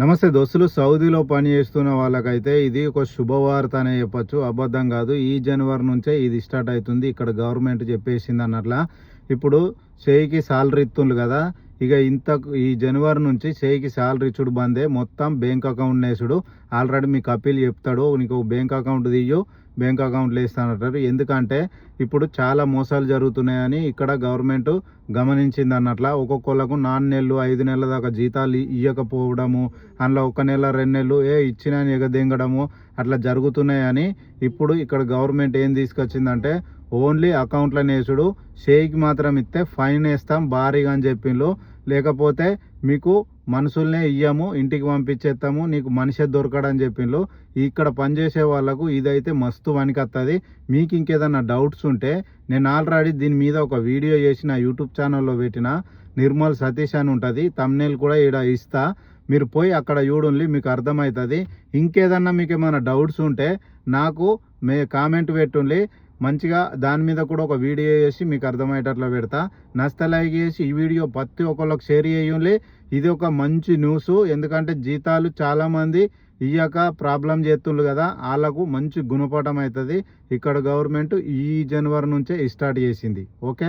నమస్తే దోస్తులు సౌదీలో పని చేస్తున్న వాళ్ళకైతే ఇది ఒక శుభవార్త అనే చెప్పచ్చు. అబద్ధం కాదు ఈ జనవరి నుంచే ఇది స్టార్ట్ అవుతుంది. ఇక్కడ గవర్నమెంట్ చెప్పేసింది అన్నట్ల. ఇప్పుడు చేయికి సాలరీ ఇస్తుండ్రు కదా ఇక ఇంత ఈ జనవరి నుంచి చేయికి సాలరీ ఇచ్చుడు బందే మొత్తం బ్యాంక్ అకౌంట్ నేసుడు ఆల్రెడీ మీకు అప్పీల్ చెప్తాడు నీకు బ్యాంక్ అకౌంట్ తీయు బ్యాంక్ అకౌంట్లో వేస్తానంటారు ఎందుకంటే ఇప్పుడు చాలా మోసాలు జరుగుతున్నాయని ఇక్కడ గవర్నమెంట్ గమనించింది అన్నట్ల. ఒక్కొక్కళ్ళకు నాలుగు నెలలు ఐదు నెలల దాకా జీతాలు ఇవ్వకపోవడము అందులో ఒక నెల రెండు నెలలు ఏ ఇచ్చినా ఎగదెంగడము అట్లా జరుగుతున్నాయని ఇప్పుడు ఇక్కడ గవర్నమెంట్ ఏం తీసుకొచ్చిందంటే ఓన్లీ అకౌంట్లో వేసుడు షేక్ మాత్రం ఇస్తే ఫైన్ వేస్తాం భారీగా అని చెప్పిండ్రు లేకపోతే మీకు మనుషుల్నే ఇయ్యము ఇంటికి పంపించేస్తాము నీకు మనిషి దొరకడని చెప్పిండ్రు ఇక్కడ పనిచేసే వాళ్ళకు ఇదైతే మస్తు వస్తుంది మీకు ఇంకేదన్నా డౌట్స్ ఉంటే నేను ఆల్రెడీ దీని మీద ఒక వీడియో చేసిన నా యూట్యూబ్ ఛానల్లో పెట్టిన నిర్మల్ సతీష్ అని ఉంటుంది తమ్నేల్ కూడా ఇక్కడ ఇస్తా. మీరు పోయి అక్కడ చూడండి మీకు అర్థమవుతుంది. ఇంకేదన్నా మీకు ఏమైనా డౌట్స్ ఉంటే నాకు మే కామెంట్ పెట్టుండి. మంచిగా దాని మీద కూడా ఒక వీడియో చేసి మీకు అర్థమయ్యేటట్లు పెడతా. నచ్చితే లైక్ చేసి ఈ వీడియో ప్రతి ఒక్కళ్ళకి షేర్ చేయండి ఇది ఒక మంచి న్యూస్. ఎందుకంటే జీతాలు చాలామంది ఇయ్యక ప్రాబ్లం చేస్తుండ్రు కదా. వాళ్ళకు మంచి గుణపాఠం అవుతుంది ఇక్కడ గవర్నమెంట్ ఈ జనవరి నుంచే స్టార్ట్ చేసింది. ఓకే?